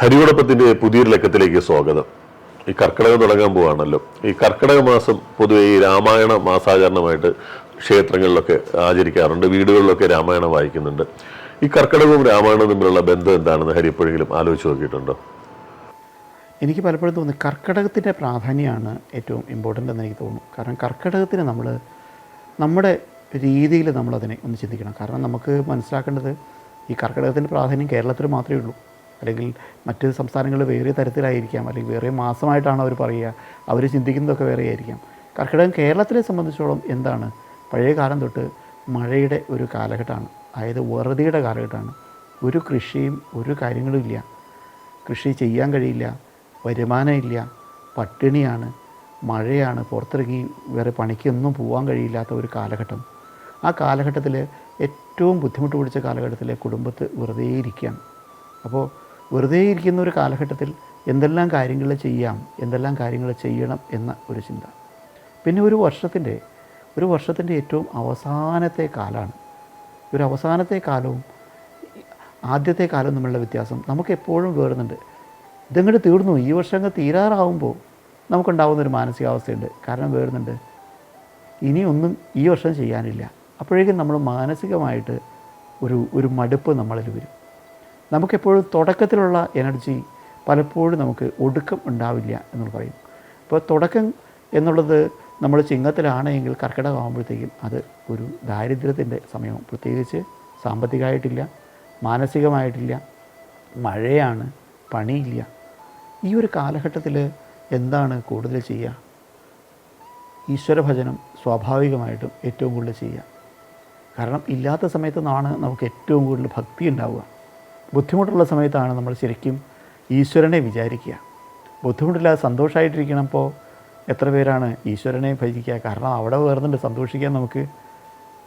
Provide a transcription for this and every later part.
ഹരിയോടൊപ്പത്തിന്റെ പുതിയൊരു ലക്കത്തിലേക്ക് സ്വാഗതം. ഈ കർക്കിടകം തുടങ്ങാൻ പോവാണല്ലോ. ഈ കർക്കിടക മാസം പൊതുവെ ഈ രാമായണ മാസാചരണമായിട്ട് ക്ഷേത്രങ്ങളിലൊക്കെ ആചരിക്കാറുണ്ട് വീടുകളിലൊക്കെ രാമായണം വായിക്കുന്നുണ്ട്. ഈ കർക്കിടകവും രാമായണവും തമ്മിലുള്ള ബന്ധം എന്താണെന്ന് ഹരി എപ്പോഴെങ്കിലും ആലോചിച്ച് നോക്കിയിട്ടുണ്ടോ? എനിക്ക് പലപ്പോഴും തോന്നി കർക്കിടകത്തിന്റെ പ്രാധാന്യമാണ് ഏറ്റവും ഇമ്പോർട്ടന്റ് എന്ന് എനിക്ക് തോന്നുന്നു. കാരണം കർക്കിടകത്തിന് നമ്മൾ നമ്മുടെ രീതിയിൽ നമ്മളതിനെ ഒന്ന് ചിന്തിക്കണം. കാരണം നമുക്ക് മനസ്സിലാക്കേണ്ടത് ഈ കർക്കിടകത്തിന്റെ പ്രാധാന്യം കേരളത്തിൽ മാത്രമേ ഉള്ളൂ. അല്ലെങ്കിൽ മറ്റ് സംസ്ഥാനങ്ങളിൽ വേറെ തരത്തിലായിരിക്കാം അല്ലെങ്കിൽ വേറെ മാസമായിട്ടാണ് അവർ പറയുക. അവർ ചിന്തിക്കുന്നതൊക്കെ വേറെ ആയിരിക്കാം. കർക്കിടകം കേരളത്തിലെ സംബന്ധിച്ചോളം എന്താണ്? പഴയ കാലം തൊട്ട് മഴയുടെ ഒരു കാലഘട്ടമാണ്. അതായത് വറുതിയുടെ കാലഘട്ടമാണ്. ഒരു കൃഷിയും ഒരു കാര്യങ്ങളും ഇല്ല. കൃഷി ചെയ്യാൻ കഴിയില്ല. വരുമാനമില്ല പട്ടിണിയാണ്. മഴയാണ്. പുറത്തിറങ്ങി വേറെ പണിക്കൊന്നും പോകാൻ കഴിയില്ലാത്ത ഒരു കാലഘട്ടം. ആ കാലഘട്ടത്തിൽ ഏറ്റവും ബുദ്ധിമുട്ട് പിടിച്ച കാലഘട്ടത്തിലെ കുടുംബത്ത് വെറുതെ ഇരിക്കുകയാണ്. അപ്പോൾ വെറുതെ ഇരിക്കുന്ന ഒരു കാലഘട്ടത്തിൽ എന്തെല്ലാം കാര്യങ്ങൾ ചെയ്യാം എന്തെല്ലാം കാര്യങ്ങൾ ചെയ്യണം എന്ന ഒരു ചിന്ത. പിന്നെ ഒരു വർഷത്തിന്റെ ഒരു വർഷത്തിന്റെ ഏറ്റവും അവസാനത്തെ കാലമാണ്. ഒരു അവസാനത്തെ കാലവും ആദ്യത്തെ കാലവും തമ്മിലുള്ള വ്യത്യാസം നമുക്ക് എപ്പോഴും വേറുന്നുണ്ട്. ഇതങ്ങോട്ട് തീർന്നു. ഈ വർഷം തീരാറാവുമ്പോൾ നമുക്കുണ്ടാവുന്ന ഒരു മാനസികാവസ്ഥയുണ്ട്. കാരണം വേറുന്നുണ്ട്. ഇനിയൊന്നും ഈ വർഷം ചെയ്യാനില്ല. അപ്പോഴേക്കും നമ്മൾ മാനസികമായിട്ട് ഒരു ഒരു മടുപ്പ് നമ്മളിൽ വരും. നമുക്കെപ്പോഴും തുടക്കത്തിലുള്ള എനർജി പലപ്പോഴും നമുക്ക് ഒടുക്കം ഉണ്ടാവില്ല എന്ന് പറയും. അപ്പോൾ തുടക്കം എന്നുള്ളത് നമ്മൾ ചിങ്ങത്തിലാണെങ്കിൽ കർക്കിടകമാകുമ്പോഴത്തേക്കും അത് ഒരു ദാരിദ്ര്യത്തിന്റെ സമയവും പ്രത്യേകിച്ച് സാമ്പത്തികമായിട്ടില്ല മാനസികമായിട്ടില്ല മഴയാണ് പണിയില്ല. ഈ ഒരു കാലഘട്ടത്തിൽ എന്താണ് കൂടുതൽ ചെയ്യുക? ഈശ്വരഭജനം സ്വാഭാവികമായിട്ടും ഏറ്റവും കൂടുതൽ ചെയ്യുക. കാരണം ഇല്ലാത്ത സമയത്ത് നിന്നാണ് നമുക്ക് ഏറ്റവും കൂടുതൽ ഭക്തി ഉണ്ടാവുക. ബുദ്ധിമുട്ടുള്ള സമയത്താണ് നമ്മൾ ശരിക്കും ഈശ്വരനെ വിചാരിക്കുക. ബുദ്ധിമുട്ടില്ലാതെ സന്തോഷമായിട്ടിരിക്കണപ്പോൾ എത്ര പേരാണ് ഈശ്വരനെ ഭജിക്കുക? കാരണം അവിടെ വേർന്നുണ്ട് സന്തോഷിക്കാൻ നമുക്ക്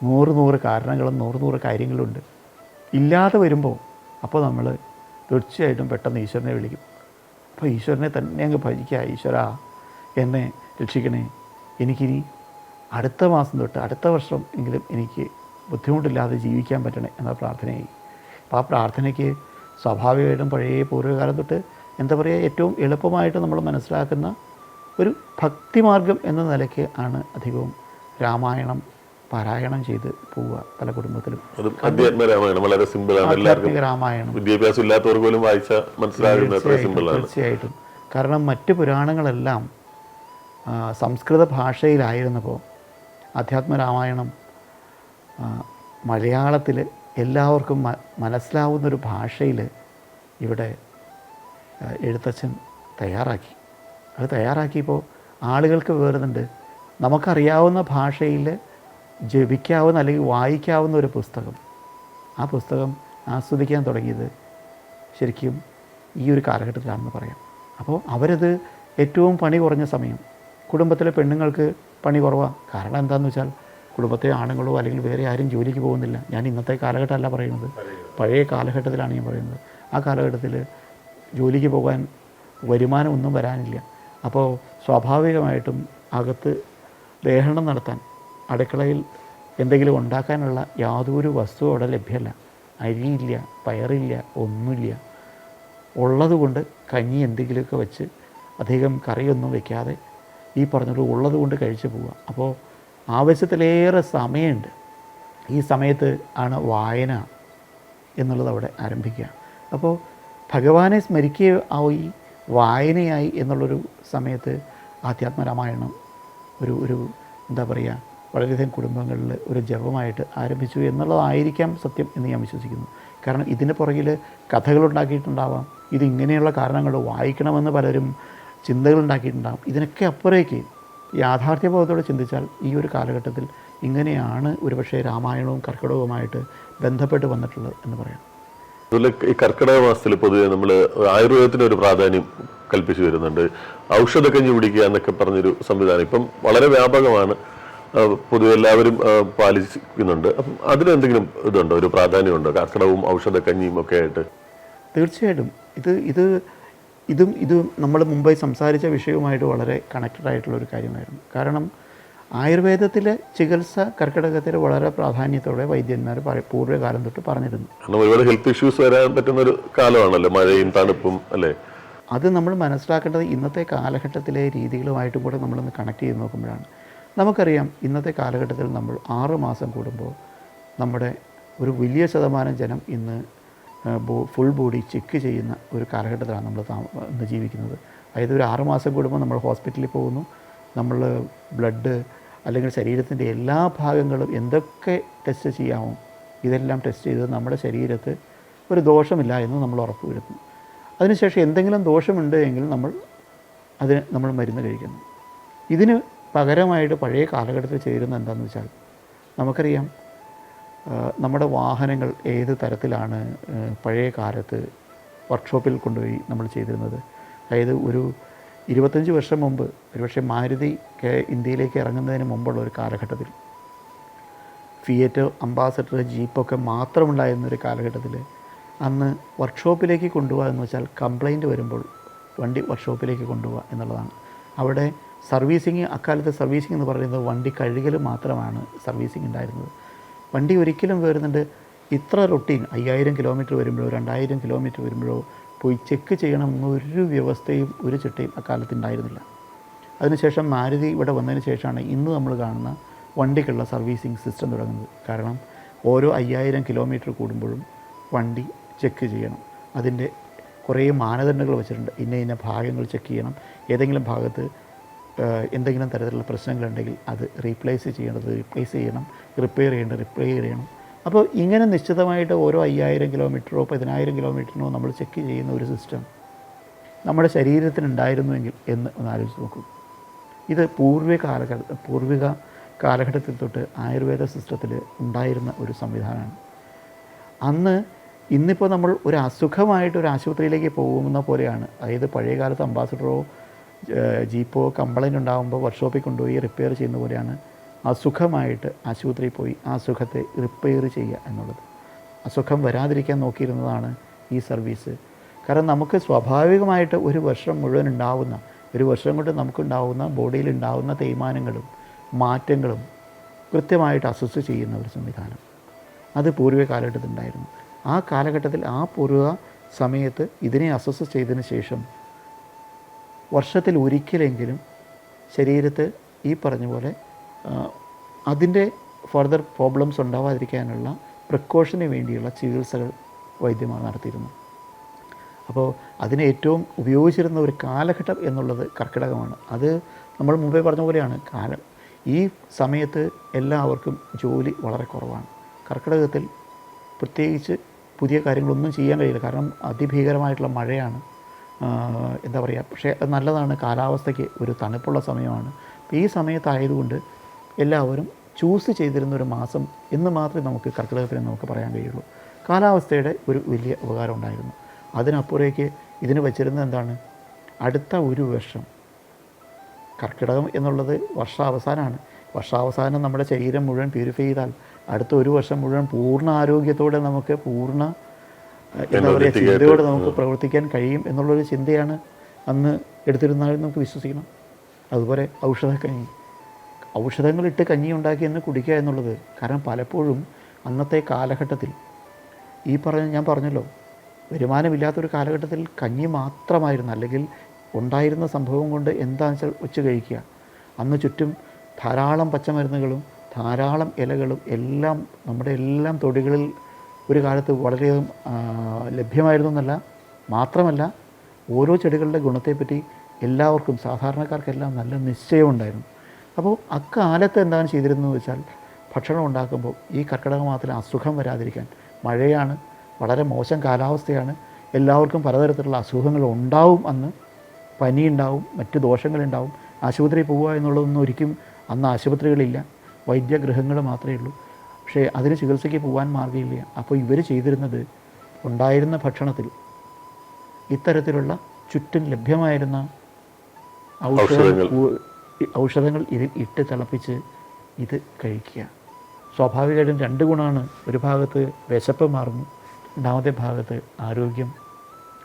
നൂറ് നൂറ് കാരണങ്ങളും നൂറ് നൂറ് കാര്യങ്ങളുണ്ട്. ഇല്ലാതെ വരുമ്പോൾ അപ്പോൾ നമ്മൾ തീർച്ചയായിട്ടും പെട്ടെന്ന് ഈശ്വരനെ വിളിക്കും. അപ്പോൾ ഈശ്വരനെ തന്നെ അങ്ങ് ഭജിക്കുക ഈശ്വര എന്നെ രക്ഷിക്കണേ. എനിക്കിനി അടുത്ത മാസം തൊട്ട് അടുത്ത വർഷം എങ്കിലും എനിക്ക് ബുദ്ധിമുട്ടില്ലാതെ ജീവിക്കാൻ പറ്റണേ എന്ന പ്രാർത്ഥനയായി. അപ്പോൾ ആ പ്രാർത്ഥനയ്ക്ക് സ്വാഭാവികമായിട്ടും പഴയ പൂർവകാലം തൊട്ട് എന്താ പറയുക ഏറ്റവും എളുപ്പമായിട്ട് നമ്മൾ മനസ്സിലാക്കുന്ന ഒരു ഭക്തിമാർഗം എന്ന നിലയ്ക്ക് ആണ് അധികവും രാമായണം പാരായണം ചെയ്ത് പോവുക പല കുടുംബത്തിലും. അധ്യാത്മ രാമായണം വളരെ സിമ്പിളാണ് എല്ലാവർക്കും രാമായണം. വിദ്യാഭ്യാസം പോലും വായിച്ച മനസ്സിലാകുന്ന തീർച്ചയായിട്ടും കാരണം മറ്റ് പുരാണങ്ങളെല്ലാം സംസ്കൃത ഭാഷയിലായിരുന്നപ്പോൾ അധ്യാത്മ രാമായണം മലയാളത്തിൽ എല്ലാവർക്കും മനസ്സിലാവുന്നൊരു ഭാഷയിൽ ഇവിടെ എഴുത്തച്ഛൻ തയ്യാറാക്കി. അത് തയ്യാറാക്കിയപ്പോൾ ആളുകൾക്ക് വേറുന്നുണ്ട് നമുക്കറിയാവുന്ന ഭാഷയിൽ ജപിക്കാവുന്ന അല്ലെങ്കിൽ വായിക്കാവുന്ന ഒരു പുസ്തകം. ആ പുസ്തകം ആസ്വദിക്കാൻ തുടങ്ങിയത് ശരിക്കും ഈ ഒരു കാലഘട്ടത്തിലാണെന്ന് പറയാം. അപ്പോൾ അവരത് ഏറ്റവും പണി കുറഞ്ഞ സമയം കുടുംബത്തിലെ പെണ്ണുങ്ങൾക്ക് പണി കുറവാണ് കാരണം എന്താണെന്ന് വെച്ചാൽ കുടുംബത്തിലെ ആണുങ്ങളോ അല്ലെങ്കിൽ വേറെ ആരും ജോലിക്ക് പോകുന്നില്ല. ഞാൻ ഇന്നത്തെ കാലഘട്ടമല്ല പറയുന്നത്. പഴയ കാലഘട്ടത്തിലാണ് ഞാൻ പറയുന്നത്. ആ കാലഘട്ടത്തിൽ ജോലിക്ക് പോകാൻ വരുമാനമൊന്നും വരാനില്ല. അപ്പോൾ സ്വാഭാവികമായിട്ടും അകത്ത് ദഹനം നടത്താൻ അടുക്കളയിൽ എന്തെങ്കിലും ഉണ്ടാക്കാനുള്ള യാതൊരു വസ്തുവും അവിടെ ലഭ്യമല്ല. അരിയില്ല പയറില്ല ഒന്നുമില്ല. ഉള്ളതുകൊണ്ട് കഞ്ഞി എന്തെങ്കിലുമൊക്കെ വെച്ച് അധികം കറിയൊന്നും വെക്കാതെ ഈ പറഞ്ഞൊരു ഉള്ളതുകൊണ്ട് കഴിച്ചു പോവുക. അപ്പോൾ ആവശ്യത്തിലേറെ സമയമുണ്ട്. ഈ സമയത്ത് ആണ് വായന എന്നുള്ളത് അവിടെ ആരംഭിക്കുക. അപ്പോൾ ഭഗവാനെ സ്മരിക്കുക ആയി വായനയായി എന്നുള്ളൊരു സമയത്ത് ആധ്യാത്മരാമായണം ഒരു ഒരു എന്താ പറയുക വളരെയധികം കുടുംബങ്ങളിൽ ഒരു ജപമായിട്ട് ആരംഭിച്ചു എന്നുള്ളതായിരിക്കാം സത്യം എന്ന് ഞാൻ വിശ്വസിക്കുന്നു. കാരണം ഇതിന് പുറകിൽ കഥകളുണ്ടാക്കിയിട്ടുണ്ടാവാം. ഇതിങ്ങനെയുള്ള കാരണങ്ങൾ വായിക്കണമെന്ന് പലരും ചിന്തകളുണ്ടാക്കിയിട്ടുണ്ടാകും ഇതിനൊക്കെ അപ്പുറേക്ക് യാഥാർത്ഥ്യബോധത്തോടെ ചിന്തിച്ചാൽ ഈ ഒരു കാലഘട്ടത്തിൽ ഇങ്ങനെയാണ് ഒരുപക്ഷെ രാമായണവും കർക്കിടകവുമായിട്ട് ബന്ധപ്പെട്ട് വന്നിട്ടുള്ളത് എന്ന് പറയാം. അതുപോലെ ഈ കർക്കിടക മാസത്തിൽ പൊതുവെ നമ്മൾ ആയുർവേദത്തിന് ഒരു പ്രാധാന്യം കൽപ്പിച്ചു വരുന്നുണ്ട്. ഔഷധക്കഞ്ഞി പിടിക്കുക എന്നൊക്കെ പറഞ്ഞൊരു സംവിധാനം ഇപ്പം വളരെ വ്യാപകമാണ്. പൊതുവെ എല്ലാവരും പാലിക്കുന്നുണ്ട് അപ്പം അതിനെന്തെങ്കിലും ഇതുണ്ടോ? ഒരു പ്രാധാന്യമുണ്ടോ? കർക്കിടകവും ഔഷധക്കഞ്ഞിയും ഒക്കെ ആയിട്ട്? തീർച്ചയായിട്ടും. ഇത് ഇത് ഇതും ഇതും നമ്മൾ മുമ്പേ സംസാരിച്ച വിഷയവുമായിട്ട് വളരെ കണക്റ്റഡ് ആയിട്ടുള്ള ഒരു കാര്യമായിരുന്നു. കാരണം ആയുർവേദത്തിലെ ചികിത്സ കർക്കിടകത്തിൽ വളരെ പ്രാധാന്യത്തോടെ വൈദ്യന്മാർ പൂർവകാലം തൊട്ട് പറഞ്ഞിരുന്നു. കാരണം ഒരുപാട് ഹെൽത്ത് ഇഷ്യൂസ് വരാൻ പറ്റുന്ന ഒരു കാലമാണല്ലോ മഴയും തണുപ്പും അല്ലേ? അത് നമ്മൾ മനസ്സിലാക്കേണ്ടത് ഇന്നത്തെ കാലഘട്ടത്തിലെ രീതികളുമായിട്ടും കൂടെ നമ്മളൊന്ന് കണക്ട് ചെയ്ത് നോക്കുമ്പോഴാണ്. നമുക്കറിയാം ഇന്നത്തെ കാലഘട്ടത്തിൽ നമ്മൾ ആറ് മാസം കൂടുമ്പോൾ നമ്മുടെ ഒരു വലിയ ശതമാനം ജനം ഇന്ന് ഫുൾ ബോഡി ചെക്ക് ചെയ്യുന്ന ഒരു കാലഘട്ടത്തിലാണ് നമ്മൾ ഇന്ന് ജീവിക്കുന്നത്. അതായത് ഒരു ആറ് മാസം കൂടുമ്പോൾ നമ്മൾ ഹോസ്പിറ്റലിൽ പോകുന്നു. നമ്മൾ ബ്ലഡ് അല്ലെങ്കിൽ ശരീരത്തിന്റെ എല്ലാ ഭാഗങ്ങളും എന്തൊക്കെ ടെസ്റ്റ് ചെയ്യാമോ ഇതെല്ലാം ടെസ്റ്റ് ചെയ്ത് നമ്മുടെ ശരീരത്ത് ഒരു ദോഷമില്ല എന്ന് നമ്മൾ ഉറപ്പ് വരുത്തുന്നു. അതിനുശേഷം എന്തെങ്കിലും ദോഷമുണ്ട് എങ്കിൽ നമ്മൾ അതിന് നമ്മൾ മരുന്ന് കഴിക്കുന്നു. ഇതിന് പകരമായിട്ട് പഴയ കാലഘട്ടത്തിൽ ചെയ്തിരുന്നത് എന്താണെന്ന് വെച്ചാൽ നമുക്കറിയാം നമ്മുടെ വാഹനങ്ങൾ ഏത് തരത്തിലാണ് പഴയ കാലത്ത് വർക്ക്ഷോപ്പിൽ കൊണ്ടുപോയി നമ്മൾ ചെയ്തിരുന്നത്? അതായത് ഒരു ഇരുപത്തഞ്ച് വർഷം മുമ്പ് ഒരുപക്ഷെ മാരുതി ഇന്ത്യയിലേക്ക് ഇറങ്ങുന്നതിന് മുമ്പുള്ള ഒരു കാലഘട്ടത്തിൽ ഫിയറ്റ് അംബാസഡർ ജീപ്പൊക്കെ മാത്രമുണ്ടായിരുന്ന ഒരു കാലഘട്ടത്തിൽ അന്ന് വർക്ക്ഷോപ്പിലേക്ക് കൊണ്ടുപോകുക എന്ന് വെച്ചാൽ കംപ്ലൈന്റ് വരുമ്പോൾ വണ്ടി വർക്ക്ഷോപ്പിലേക്ക് കൊണ്ടുപോകുക എന്നുള്ളതാണ്. അവിടെ സർവീസിങ് അക്കാലത്ത് സർവീസിംഗ് എന്ന് പറയുന്നത് വണ്ടി കഴുകൽ മാത്രമാണ് സർവീസിംഗ് ഉണ്ടായിരുന്നത്. വണ്ടി ഒരിക്കലും വരുന്നുണ്ട് ഇത്ര റൊട്ടീൻ അയ്യായിരം കിലോമീറ്റർ വരുമ്പോഴോ രണ്ടായിരം കിലോമീറ്റർ വരുമ്പോഴോ പോയി ചെക്ക് ചെയ്യണമെന്ന് ഒരു വ്യവസ്ഥയും ഒരു ചിട്ടയും അക്കാലത്ത് ഉണ്ടായിരുന്നില്ല. അതിനുശേഷം മാരുതി ഇവിടെ വന്നതിന് ശേഷമാണ് ഇന്ന് നമ്മൾ കാണുന്ന വണ്ടിക്കുള്ള സർവീസിങ് സിസ്റ്റം തുടങ്ങുന്നത്. കാരണം ഓരോ അയ്യായിരം കിലോമീറ്റർ കൂടുമ്പോഴും വണ്ടി ചെക്ക് ചെയ്യണം. അതിന്റെ കുറേ മാനദണ്ഡങ്ങൾ വെച്ചിട്ടുണ്ട്. ഇന്ന ഇന്ന ഭാഗങ്ങൾ ചെക്ക് ചെയ്യണം. ഏതെങ്കിലും ഭാഗത്ത് എന്തെങ്കിലും തരത്തിലുള്ള പ്രശ്നങ്ങളുണ്ടെങ്കിൽ അത് റീപ്ലേസ് ചെയ്യേണ്ടത് റീപ്ലേസ് ചെയ്യണം റിപ്പയർ ചെയ്യേണ്ടത് റിപ്പയർ ചെയ്യണം. അപ്പോൾ ഇങ്ങനെ നിശ്ചിതമായിട്ട് ഓരോ അയ്യായിരം കിലോമീറ്ററോ പതിനായിരം കിലോമീറ്ററിനോ നമ്മൾ ചെക്ക് ചെയ്യുന്ന ഒരു സിസ്റ്റം നമ്മുടെ ശരീരത്തിനുണ്ടായിരുന്നുവെങ്കിൽ എന്ന് ഒന്ന് ആലോചിച്ച് നോക്കൂ. ഇത് പൂർവിക കാലഘട്ട പൂർവിക കാലഘട്ടത്തിൽ തൊട്ട് ആയുർവേദ സിസ്റ്റത്തിൽ ഉണ്ടായിരുന്ന ഒരു സംവിധാനമാണ്. അന്ന് ഇന്നിപ്പോൾ നമ്മൾ ഒരു അസുഖമായിട്ട് ഒരു ആശുപത്രിയിലേക്ക് പോകുന്ന പോലെയാണ്. അതായത് പഴയ അംബാസഡറോ ജീപ്പോ കംപ്ലൈന്റ് ഉണ്ടാകുമ്പോൾ വർക്ക്ഷോപ്പിൽ കൊണ്ടുപോയി റിപ്പയർ ചെയ്യുന്ന പോലെയാണ് അസുഖമായിട്ട് ആശുപത്രിയിൽ പോയി ആ സുഖത്തെ റിപ്പയർ ചെയ്യുക എന്നുള്ളത്. അസുഖം വരാതിരിക്കാൻ നോക്കിയിരുന്നതാണ് ഈ സർവീസ് കാരണം നമുക്ക് സ്വാഭാവികമായിട്ട് ഒരു വർഷം മുഴുവൻ ഉണ്ടാവുന്ന ഒരു വർഷം കൊണ്ട് നമുക്കുണ്ടാവുന്ന ബോഡിയിൽ ഉണ്ടാവുന്ന തേയ്മാനങ്ങളും മാറ്റങ്ങളും കൃത്യമായിട്ട് അസസ് ചെയ്യുന്ന ഒരു സംവിധാനം. അത് പൂർവ കാലഘട്ടത്തിൽ ഉണ്ടായിരുന്നു ആ കാലഘട്ടത്തിൽ ആ പൂർവ സമയത്ത് ഇതിനെ അസസ് ചെയ്തതിന് ശേഷം വർഷത്തിൽ ഒരിക്കലെങ്കിലും ശരീരത്ത് ഈ പറഞ്ഞ പോലെ അതിന്റെ ഫർദർ പ്രോബ്ലംസ് ഉണ്ടാവാതിരിക്കാനുള്ള പ്രിക്കോഷന് വേണ്ടിയുള്ള ചികിത്സകൾ വൈദ്യമാർ നടത്തിയിരുന്നു. അപ്പോൾ അതിന് ഏറ്റവും ഉപയോഗിച്ചിരുന്ന ഒരു കാലഘട്ടം എന്നുള്ളത് കർക്കിടകമാണ്. അത് നമ്മൾ മുമ്പേ പറഞ്ഞ പോലെയാണ് കാലം. ഈ സമയത്ത് എല്ലാവർക്കും ജോലി വളരെ കുറവാണ്. കർക്കിടകത്തിൽ പ്രത്യേകിച്ച് പുതിയ കാര്യങ്ങളൊന്നും ചെയ്യാൻ കഴിയില്ല. കാരണം അതിഭീകരമായിട്ടുള്ള മഴയാണ്. എന്താ പറയുക പക്ഷേ അത് നല്ലതാണ്. കാലാവസ്ഥയ്ക്ക് ഒരു തണുപ്പുള്ള സമയമാണ്. അപ്പോൾ ഈ സമയത്തായതുകൊണ്ട് എല്ലാവരും ചൂസ് ചെയ്തിരുന്ന ഒരു മാസം എന്ന് മാത്രമേ നമുക്ക് കർക്കിടകത്തിന് നമുക്ക് പറയാൻ കഴിയുള്ളൂ. കാലാവസ്ഥയുടെ ഒരു വലിയ ഉപകാരം ഉണ്ടായിരുന്നു. അതിനപ്പുറേക്ക് ഇതിന് വച്ചിരുന്നത് എന്താണ്? അടുത്ത ഒരു വർഷം കർക്കിടകം എന്നുള്ളത് വർഷാവസാനമാണ് വർഷാവസാനം നമ്മുടെ ശരീരം മുഴുവൻ പ്യൂരിഫൈ ചെയ്താൽ അടുത്ത ഒരു വർഷം മുഴുവൻ പൂർണ ആരോഗ്യത്തോടെ നമുക്ക് പൂർണ എന്താ പറയുക ചിന്തയോടെ നമുക്ക് പ്രവർത്തിക്കാൻ കഴിയും എന്നുള്ളൊരു ചിന്തയാണ് അന്ന് എടുത്തിരുന്നാലും നമുക്ക് വിശ്വസിക്കണം. അതുപോലെ ഔഷധ ഔഷധക്കഞ്ഞി ഔഷധങ്ങളിട്ട് കഞ്ഞി ഉണ്ടാക്കി എന്ന് കുടിക്കുക എന്നുള്ളത് കാരണം പലപ്പോഴും അന്നത്തെ കാലഘട്ടത്തിൽ ഈ പറഞ്ഞ ഞാൻ പറഞ്ഞല്ലോ വരുമാനമില്ലാത്തൊരു കാലഘട്ടത്തിൽ കഞ്ഞി മാത്രമായിരുന്നു. അല്ലെങ്കിൽ ഉണ്ടായിരുന്ന സംഭവം കൊണ്ട് എന്താണെന്ന് വെച്ചാൽ ഉച്ച കഴിക്കുക. അന്ന് ചുറ്റും ധാരാളം പച്ചമരുന്നുകളും ധാരാളം ഇലകളും എല്ലാം നമ്മുടെ എല്ലാം തൊടികളിൽ ഒരു കാലത്ത് വളരെയധികം ലഭ്യമായിരുന്നു എന്നല്ല മാത്രമല്ല ഓരോ ചെടികളുടെ ഗുണത്തെപ്പറ്റി എല്ലാവർക്കും സാധാരണക്കാർക്കെല്ലാം നല്ല നിശ്ചയമുണ്ടായിരുന്നു അപ്പോൾ അക്കാലത്ത് എന്താണ് ചെയ്തിരുന്നത് എന്ന് വെച്ചാൽ ഭക്ഷണം ഉണ്ടാക്കുമ്പോൾ ഈ കർക്കിടക അസുഖം വരാതിരിക്കാൻ മഴയാണ് വളരെ മോശം കാലാവസ്ഥയാണ് എല്ലാവർക്കും പലതരത്തിലുള്ള അസുഖങ്ങൾ ഉണ്ടാവും അന്ന് പനി ഉണ്ടാവും മറ്റ് ദോഷങ്ങളുണ്ടാവും ആശുപത്രിയിൽ പോവുക എന്നുള്ളതൊന്നും ഒരിക്കലും അന്ന് ആശുപത്രികളില്ല വൈദ്യഗൃഹങ്ങൾ മാത്രമേ ഉള്ളൂ. പക്ഷേ അതിന് ചികിത്സയ്ക്ക് പോകാൻ മാർഗമില്ല. അപ്പോൾ ഇവർ ചെയ്തിരുന്നത് ഉണ്ടായിരുന്ന ഭക്ഷണത്തിൽ ഇത്തരത്തിലുള്ള ചുറ്റും ലഭ്യമായിരുന്ന ഔഷധങ്ങൾ ഔഷധങ്ങൾ. ഇതിൽ ഇട്ട് തിളപ്പിച്ച് ഇത് കഴിക്കുക. സ്വാഭാവികമായിട്ടും രണ്ട് ഗുണമാണ് ഒരു ഭാഗത്ത് വിശപ്പ് മാറുന്നു രണ്ടാമത്തെ ഭാഗത്ത് ആരോഗ്യം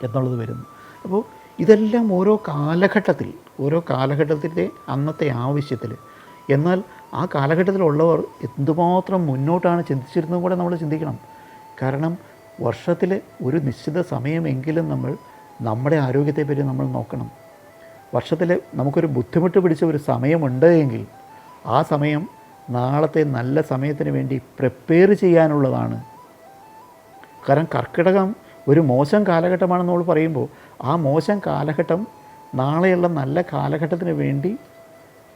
എന്നുള്ളത് വരുന്നു. അപ്പോൾ ഇതെല്ലാം ഓരോ കാലഘട്ടത്തിൽ ഓരോ കാലഘട്ടത്തിന്റെ അന്നത്തെ ആവശ്യത്തിൽ. എന്നാൽ ആ കാലഘട്ടത്തിലുള്ളവർ എന്തുമാത്രം മുന്നോട്ടാണ് ചിന്തിച്ചിരുന്നതും കൂടെ നമ്മൾ ചിന്തിക്കണം. കാരണം വർഷത്തിൽ ഒരു നിശ്ചിത സമയമെങ്കിലും നമ്മൾ നമ്മുടെ ആരോഗ്യത്തെപ്പറ്റി നമ്മൾ നോക്കണം. വർഷത്തിൽ നമുക്കൊരു ബുദ്ധിമുട്ട് പിടിച്ച ഒരു സമയമുണ്ട് എങ്കിൽ ആ സമയം നാളത്തെ നല്ല സമയത്തിന് വേണ്ടി പ്രിപ്പയർ ചെയ്യാനുള്ളതാണ്. കാരണം കർക്കിടകം ഒരു മോശം കാലഘട്ടമാണെന്ന് നമ്മൾ പറയുമ്പോൾ ആ മോശം കാലഘട്ടം നാളെയുള്ള നല്ല കാലഘട്ടത്തിന് വേണ്ടി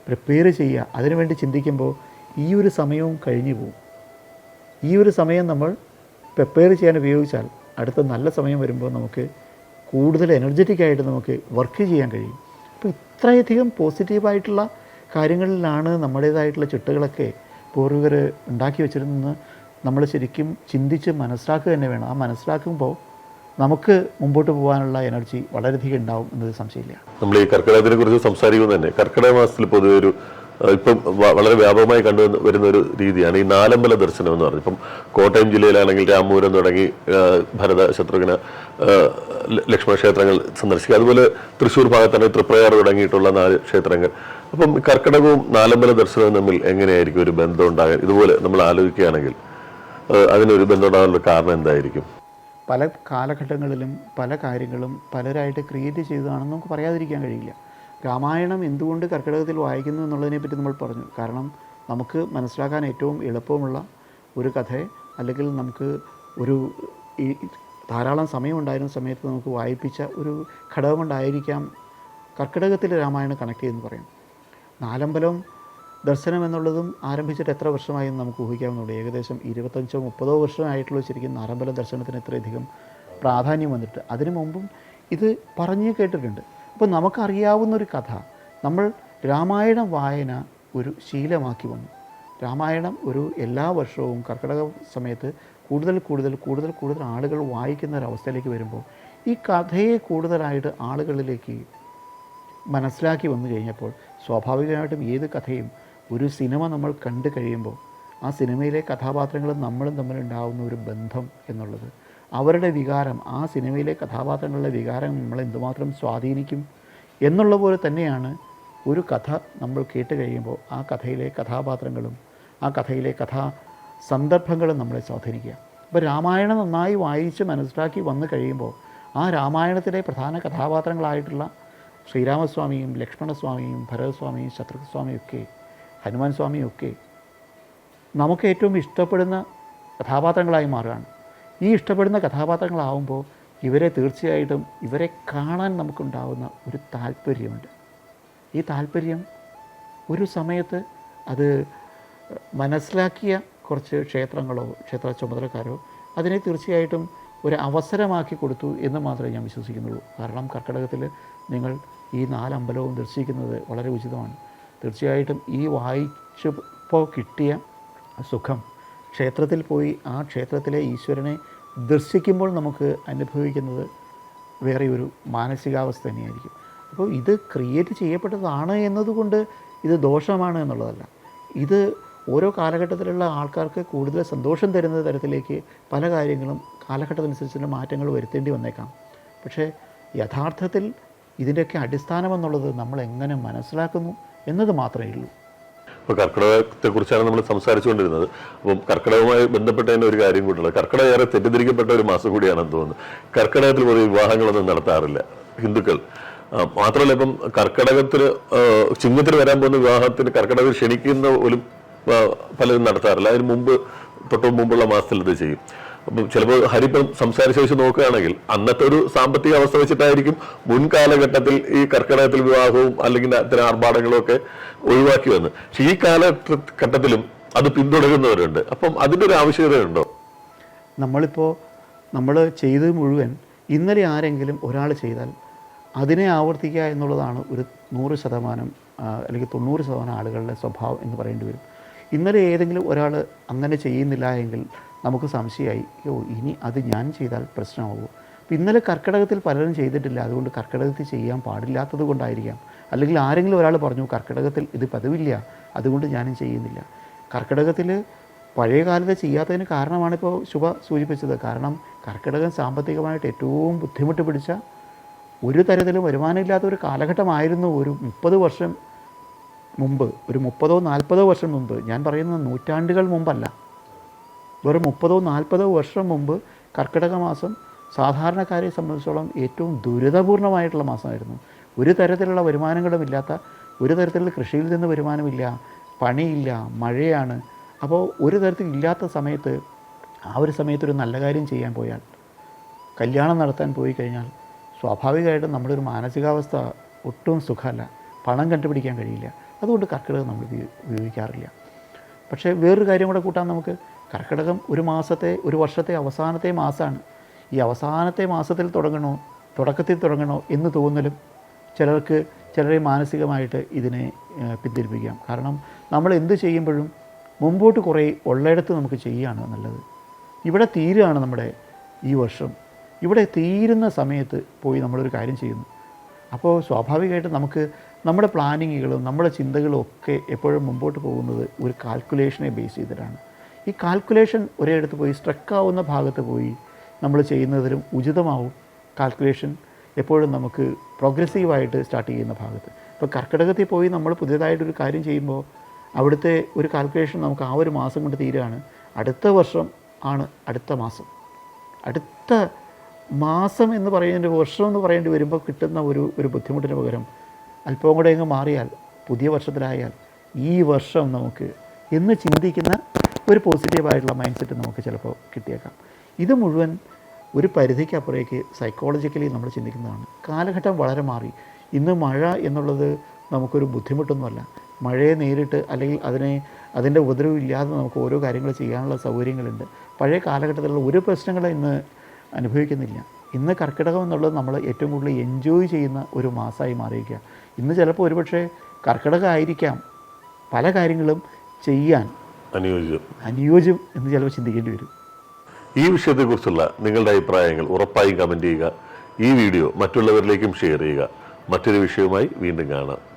പ്രിപ്പയർ ചെയ്യുക അതിനുവേണ്ടി ചിന്തിക്കുമ്പോൾ ഈ ഒരു സമയവും കഴിഞ്ഞു പോകും. ഈ ഒരു സമയം നമ്മൾ പ്രിപ്പയർ ചെയ്യാൻ ഉപയോഗിച്ചാൽ അടുത്ത നല്ല സമയം വരുമ്പോൾ നമുക്ക് കൂടുതൽ എനർജറ്റിക് ആയിട്ട് നമുക്ക് വർക്ക് ചെയ്യാൻ കഴിയും. അപ്പോൾ ഇത്രയധികം പോസിറ്റീവായിട്ടുള്ള കാര്യങ്ങളിലാണ് നമ്മുടേതായിട്ടുള്ള ചിട്ടകളൊക്കെ പൂർവികർ ഉണ്ടാക്കി വെച്ചിരുന്നെന്ന് നമ്മൾ ശരിക്കും ചിന്തിച്ച് മനസ്സിലാക്കുക തന്നെ വേണം. ആ മനസ്സിലാക്കുമ്പോൾ നമുക്ക് മുമ്പോട്ട് പോകാനുള്ള എനർജി വളരെയധികം ഉണ്ടാവും എന്നത് സംശയമില്ല. നമ്മൾ ഈ കർക്കിടകത്തിനെ കുറിച്ച് സംസാരിക്കുന്നത് തന്നെ കർക്കിടക മാസത്തിൽ പൊതുവെ ഒരു ഇപ്പം വളരെ വ്യാപകമായി കണ്ടു വരുന്ന ഒരു രീതിയാണ് ഈ നാലമ്പല ദർശനം എന്ന് പറഞ്ഞത്. ഇപ്പം കോട്ടയം ജില്ലയിലാണെങ്കിൽ രാമപുരം തുടങ്ങി ഭരത ശത്രുഘ്ന ലക്ഷ്മണ ക്ഷേത്രങ്ങൾ സന്ദർശിക്കുക. അതുപോലെ തൃശ്ശൂർ ഭാഗത്താണ് തൃപ്രയാർ തുടങ്ങിയിട്ടുള്ള നാല് ക്ഷേത്രങ്ങൾ. അപ്പം കർക്കിടകവും നാലമ്പല ദർശനവും തമ്മിൽ എങ്ങനെയായിരിക്കും ഒരു ബന്ധം ഉണ്ടാകാൻ? ഇതുപോലെ നമ്മൾ ആലോചിക്കുകയാണെങ്കിൽ അതിനൊരു ബന്ധം ഉണ്ടാകാനുള്ള കാരണം എന്തായിരിക്കും? പല കാലഘട്ടങ്ങളിലും പല കാര്യങ്ങളും പലരായിട്ട് ക്രിയേറ്റ് ചെയ്തതാണെന്ന് നമുക്ക് പറയാതിരിക്കാൻ കഴിയില്ല. രാമായണം എന്തുകൊണ്ട് കർക്കിടകത്തിൽ വായിക്കുന്നു എന്നുള്ളതിനെപ്പറ്റി നമ്മൾ പറഞ്ഞു. കാരണം നമുക്ക് മനസ്സിലാക്കാൻ ഏറ്റവും എളുപ്പമുള്ള ഒരു കഥയെ അല്ലെങ്കിൽ നമുക്ക് ഒരു ധാരാളം സമയമുണ്ടായിരുന്ന സമയത്ത് നമുക്ക് വായിപ്പിച്ച ഒരു ഘടകം കൊണ്ടായിരിക്കാം കർക്കിടകത്തിൽ രാമായണം കണക്ട് ചെയ്യുമെന്ന് പറയാം. നാലമ്പലം ദർശനം എന്നുള്ളതും ആരംഭിച്ചിട്ട് എത്ര വർഷമായി എന്ന് നമുക്ക് ഊഹിക്കാവുന്നുള്ളൂ ഏകദേശം ഇരുപത്തഞ്ചോ മുപ്പതോ വർഷമായിട്ടുള്ള ശരിക്കും നാലമ്പല ദർശനത്തിന് ഇത്രയധികം പ്രാധാന്യം വന്നിട്ട്. അതിനു മുമ്പും ഇത് പറഞ്ഞു കേട്ടിട്ടുണ്ട്. അപ്പോൾ നമുക്കറിയാവുന്ന ഒരു കഥ. നമ്മൾ രാമായണ വായന ഒരു ശീലമാക്കി വന്നു. രാമായണം ഒരു എല്ലാ വർഷവും കർക്കിടക സമയത്ത് കൂടുതൽ കൂടുതൽ കൂടുതൽ കൂടുതൽ ആളുകൾ വായിക്കുന്ന ഒരവസ്ഥയിലേക്ക് വരുമ്പോൾ ഈ കഥയെ കൂടുതലായിട്ട് ആളുകളിലേക്ക് മനസ്സിലാക്കി വന്നു കഴിഞ്ഞപ്പോൾ സ്വാഭാവികമായിട്ടും ഏത് കഥയും ഒരു സിനിമ നമ്മൾ കണ്ടു കഴിയുമ്പോൾ ആ സിനിമയിലെ കഥാപാത്രങ്ങളും നമ്മളും തമ്മിലുണ്ടാകുന്ന ഒരു ബന്ധം എന്നുള്ളത്. അവരുടെ വികാരം ആ സിനിമയിലെ കഥാപാത്രങ്ങളുടെ വികാരം നമ്മൾ എന്തുമാത്രം സ്വാധീനിക്കും എന്നുള്ള പോലെ തന്നെയാണ് ഒരു കഥ നമ്മൾ കേട്ട് കഴിയുമ്പോൾ ആ കഥയിലെ കഥാപാത്രങ്ങളും ആ കഥയിലെ കഥാ സന്ദർഭങ്ങളും നമ്മളെ സ്വാധീനിക്കുക. അപ്പോൾ രാമായണം നന്നായി വായിച്ച് മനസ്സിലാക്കി വന്നു കഴിയുമ്പോൾ ആ രാമായണത്തിലെ പ്രധാന കഥാപാത്രങ്ങളായിട്ടുള്ള ശ്രീരാമസ്വാമിയും ലക്ഷ്മണസ്വാമിയും ഭരതസ്വാമിയും ശത്രുഘ്നസ്വാമിയും ഒക്കെ ഹനുമാൻ സ്വാമിയൊക്കെ നമുക്ക് ഏറ്റവും ഇഷ്ടപ്പെടുന്ന കഥാപാത്രങ്ങളായി മാറുകയാണ്. ഈ ഇഷ്ടപ്പെടുന്ന കഥാപാത്രങ്ങളാവുമ്പോൾ ഇവരെ തീർച്ചയായിട്ടും ഇവരെ കാണാൻ നമുക്കുണ്ടാവുന്ന ഒരു താല്പര്യമുണ്ട്. ഈ താല്പര്യം ഒരു സമയത്ത് അത് മനസ്സിലാക്കിയ കുറച്ച് ക്ഷേത്രങ്ങളോ ക്ഷേത്ര ചുമതലക്കാരോ അതിനെ തീർച്ചയായിട്ടും ഒരു അവസരമാക്കി കൊടുത്തു എന്ന് മാത്രമേ ഞാൻ വിശ്വസിക്കുന്നുള്ളൂ. കാരണം കർക്കിടകത്തിൽ നിങ്ങൾ ഈ നാലമ്പലവും ദർശിക്കുന്നത് വളരെ ഉചിതമാണ്. തീർച്ചയായിട്ടും ഈ വായിച്ചപ്പോൾ കിട്ടിയ സുഖം ക്ഷേത്രത്തിൽ പോയി ആ ക്ഷേത്രത്തിലെ ഈശ്വരനെ ദർശിക്കുമ്പോൾ നമുക്ക് അനുഭവിക്കുന്നത് വേറെ ഒരു മാനസികാവസ്ഥ തന്നെയായിരിക്കും. അപ്പോൾ ഇത് ക്രിയേറ്റ് ചെയ്യപ്പെട്ടതാണ് എന്നതുകൊണ്ട് ഇത് ദോഷമാണ് എന്നുള്ളതല്ല. ഇത് ഓരോ കാലഘട്ടത്തിലുള്ള ആൾക്കാർക്ക് കൂടുതൽ സന്തോഷം തരുന്ന തരത്തിലേക്ക് പല കാര്യങ്ങളും കാലഘട്ടത്തിനനുസരിച്ചുള്ള മാറ്റങ്ങൾ വരുത്തേണ്ടി വന്നേക്കാം. പക്ഷേ യഥാർത്ഥത്തിൽ ഇതിന്റെയൊക്കെ അടിസ്ഥാനമെന്നുള്ളത് നമ്മൾ എങ്ങനെ മനസ്സിലാക്കുന്നു? എന്നത് മാത്രമേ ഉള്ളൂ. ഇപ്പോൾ കർക്കിടകത്തെ കുറിച്ചാണ് നമ്മൾ സംസാരിച്ചുകൊണ്ടിരുന്നത്. അപ്പം കർക്കിടകവുമായി ബന്ധപ്പെട്ട തന്നെ ഒരു കാര്യം കൂടിയുള്ളത് കർക്കിടക ഏറെ തെറ്റിദ്ധരിക്കപ്പെട്ട ഒരു മാസം കൂടിയാണെന്ന് തോന്നുന്നു. കർക്കിടകത്തിൽ പോലും വിവാഹങ്ങളൊന്നും നടത്താറില്ല. ഹിന്ദുക്കൾ. മാത്രമല്ല ഇപ്പം കർക്കിടകത്തിൽ ചിങ്ങത്തിൽ വരാൻ പോകുന്ന വിവാഹത്തിന് കർക്കിടകത്തിൽ ക്ഷണിക്കുന്ന പോലും പലരും നടത്താറില്ല. അതിന് മുമ്പ് തൊട്ട് മുമ്പുള്ള മാസത്തിൽ ഇത് ചെയ്യും. ചിലപ്പോൾ ഹരിപ്പം സംസാരിച്ച വെച്ച് നോക്കുകയാണെങ്കിൽ അന്നത്തെ ഒരു സാമ്പത്തിക അവസ്ഥ വെച്ചിട്ടായിരിക്കും മുൻകാലഘട്ടത്തിൽ ഈ കർക്കിടകത്തിൽ വിവാഹവും അല്ലെങ്കിൽ അത്തരം ആർഭാടങ്ങളും ഒക്കെ ഒഴിവാക്കി വന്ന്. പക്ഷെ ഈ കാലഘട്ടത്തിലും അത് പിന്തുടരുന്നവരുണ്ട്. അപ്പം അതിന്റെ ഒരു ആവശ്യകതയുണ്ടോ? നമ്മളിപ്പോൾ നമ്മൾ ചെയ്തത് മുഴുവൻ ഇന്നലെ ആരെങ്കിലും ഒരാൾ ചെയ്താൽ അതിനെ ആവർത്തിക്കുക എന്നുള്ളതാണ് ഒരു നൂറ് ശതമാനം അല്ലെങ്കിൽ തൊണ്ണൂറ് ശതമാനം ആളുകളുടെ സ്വഭാവം എന്ന് പറയേണ്ടി വരും. ഇന്നലെ ഏതെങ്കിലും ഒരാൾ അങ്ങനെ ചെയ്യുന്നില്ല എങ്കിൽ നമുക്ക് സംശയമായി യോ ഇനി അത് ഞാൻ ചെയ്താൽ പ്രശ്നമാകുമോ അപ്പോൾ ഇന്നലെ കർക്കിടകത്തിൽ പലരും ചെയ്തിട്ടില്ല. അതുകൊണ്ട് കർക്കിടകത്തിൽ ചെയ്യാൻ പാടില്ലാത്തത് കൊണ്ടായിരിക്കാം. അല്ലെങ്കിൽ ആരെങ്കിലും ഒരാൾ പറഞ്ഞു കർക്കിടകത്തിൽ ഇത് പതിവില്ല അതുകൊണ്ട് ഞാനും ചെയ്യുന്നില്ല. കർക്കിടകത്തിൽ പഴയ കാലത്ത് ചെയ്യാത്തതിന് കാരണമാണിപ്പോൾ ശുഭ സൂചിപ്പിച്ചത്. കാരണം കർക്കിടകം സാമ്പത്തികമായിട്ട് ഏറ്റവും ബുദ്ധിമുട്ട് പിടിച്ച ഒരു തരത്തിലും വരുമാനമില്ലാത്ത ഒരു കാലഘട്ടമായിരുന്നു ഒരു മുപ്പത് വർഷം മുമ്പ്. ഒരു മുപ്പതോ നാൽപ്പതോ വർഷം മുമ്പ്. ഞാൻ പറയുന്നത് നൂറ്റാണ്ടുകൾ മുമ്പല്ല. വെറും മുപ്പതോ നാൽപ്പതോ വർഷം മുമ്പ് കർക്കിടക മാസം സാധാരണക്കാരെ സംബന്ധിച്ചോളം ഏറ്റവും ദുരിതപൂർണമായിട്ടുള്ള മാസമായിരുന്നു. ഒരു തരത്തിലുള്ള വരുമാനങ്ങളും ഇല്ലാത്ത ഒരു തരത്തിലുള്ള കൃഷിയിൽ നിന്ന് വരുമാനമില്ല പണിയില്ല മഴയാണ്. അപ്പോൾ ഒരു തരത്തിൽ ഇല്ലാത്ത സമയത്ത് ആ ഒരു സമയത്ത് ഒരു നല്ല കാര്യം ചെയ്യാൻ പോയാൽ കല്യാണം നടത്താൻ പോയി കഴിഞ്ഞാൽ സ്വാഭാവികമായിട്ടും നമ്മുടെ ഒരു മാനസികാവസ്ഥ ഒട്ടും സുഖമല്ല. പണം കണ്ടുപിടിക്കാൻ കഴിയില്ല. അതുകൊണ്ട് കർക്കിടകം നമ്മൾ ഉപയോ- ഉപയോഗിക്കാറില്ല. പക്ഷേ വേറൊരു കാര്യം കൂടെ കൂട്ടാൻ നമുക്ക്. കർക്കിടകം ഒരു മാസത്തെ ഒരു വർഷത്തെ അവസാനത്തെ മാസമാണ്. ഈ അവസാനത്തെ മാസത്തിൽ തുടങ്ങണോ തുടക്കത്തിൽ തുടങ്ങണോ എന്ന് തോന്നലും ചിലർക്ക് ചിലരെ മാനസികമായിട്ട് ഇതിനെ പിന്തിരിപ്പിക്കാം. കാരണം നമ്മൾ എന്ത് ചെയ്യുമ്പോഴും മുമ്പോട്ട് കുറേ ഉള്ളിടത്ത് നമുക്ക് ചെയ്യുകയാണ് നല്ലത്. ഇവിടെ തീരുകയാണ് നമ്മുടെ ഈ വർഷം. ഇവിടെ തീരുന്ന സമയത്ത് പോയി നമ്മളൊരു കാര്യം ചെയ്യുന്നു. അപ്പോൾ സ്വാഭാവികമായിട്ട് നമുക്ക് നമ്മുടെ പ്ലാനിങ്ങുകളും നമ്മുടെ ചിന്തകളും ഒക്കെ എപ്പോഴും മുമ്പോട്ട് പോകുന്നത് ഒരു കാൽക്കുലേഷനെ ബേസ് ചെയ്തിട്ടാണ്. ഈ കാൽക്കുലേഷൻ ഒരിടത്ത് പോയി സ്ട്രക്കാവുന്ന ഭാഗത്ത് പോയി നമ്മൾ ചെയ്യുന്നതിലും ഉചിതമാവും. കാൽക്കുലേഷൻ എപ്പോഴും നമുക്ക് പ്രോഗ്രസീവായിട്ട് സ്റ്റാർട്ട് ചെയ്യുന്ന ഭാഗത്ത്. ഇപ്പോൾ കർക്കിടകത്തിൽ പോയി നമ്മൾ പുതിയതായിട്ടൊരു കാര്യം ചെയ്യുമ്പോൾ അവിടുത്തെ ഒരു കാൽക്കുലേഷൻ നമുക്ക് ആ ഒരു മാസം കൊണ്ട് തീരുകയാണ്. അടുത്ത വർഷം ആണ് അടുത്ത മാസം. അടുത്ത മാസം എന്ന് പറയുന്നതിന്റെ വർഷം എന്ന് പറയേണ്ടി വരുമ്പോൾ കിട്ടുന്ന ഒരു ഒരു ബുദ്ധിമുട്ടിന് പകരം അല്പം കൂടെ അങ്ങ് മാറിയാൽ പുതിയ വർഷത്തിലായാൽ ഈ വർഷം നമുക്ക് എന്ന് ചിന്തിക്കുന്ന ഒരു പോസിറ്റീവായിട്ടുള്ള മൈൻഡ് സെറ്റ് നമുക്ക് ചിലപ്പോൾ കിട്ടിയേക്കാം. ഇത് മുഴുവൻ ഒരു പരിധിക്കപ്പുറേക്ക് സൈക്കോളജിക്കലി നമ്മൾ ചിന്തിക്കുന്നതാണ്. കാലഘട്ടം വളരെ മാറി. ഇന്ന് മഴ എന്നുള്ളത് നമുക്കൊരു ബുദ്ധിമുട്ടൊന്നുമല്ല. മഴയെ നേരിട്ട് അല്ലെങ്കിൽ അതിനെ അതിന്റെ ഉപദ്രവം ഇല്ലാതെ നമുക്ക് ഓരോ കാര്യങ്ങൾ ചെയ്യാനുള്ള സൗകര്യങ്ങളുണ്ട്. പഴയ കാലഘട്ടത്തിലുള്ള ഒരു പ്രശ്നങ്ങളും ഇന്ന് അനുഭവിക്കുന്നില്ല. ഇന്ന് കർക്കിടകം എന്നുള്ളത് നമ്മൾ ഏറ്റവും കൂടുതൽ എൻജോയ് ചെയ്യുന്ന ഒരു മാസമായി മാറിയിരിക്കുക ഇന്ന് ചിലപ്പോൾ ഒരുപക്ഷെ കർക്കിടകം ആയിരിക്കാം പല കാര്യങ്ങളും ചെയ്യാൻ അനുയോജ്യം. അനുയോജ്യം എന്ന് ചിലപ്പോൾ ചിന്തിക്കേണ്ടി വരും. ഈ വിഷയത്തെക്കുറിച്ചുള്ള നിങ്ങളുടെ അഭിപ്രായങ്ങൾ ഉറപ്പായും കമന്റ് ചെയ്യുക. ഈ വീഡിയോ മറ്റുള്ളവരിലേക്കും ഷെയർ ചെയ്യുക. മറ്റൊരു വിഷയവുമായി വീണ്ടും കാണാം.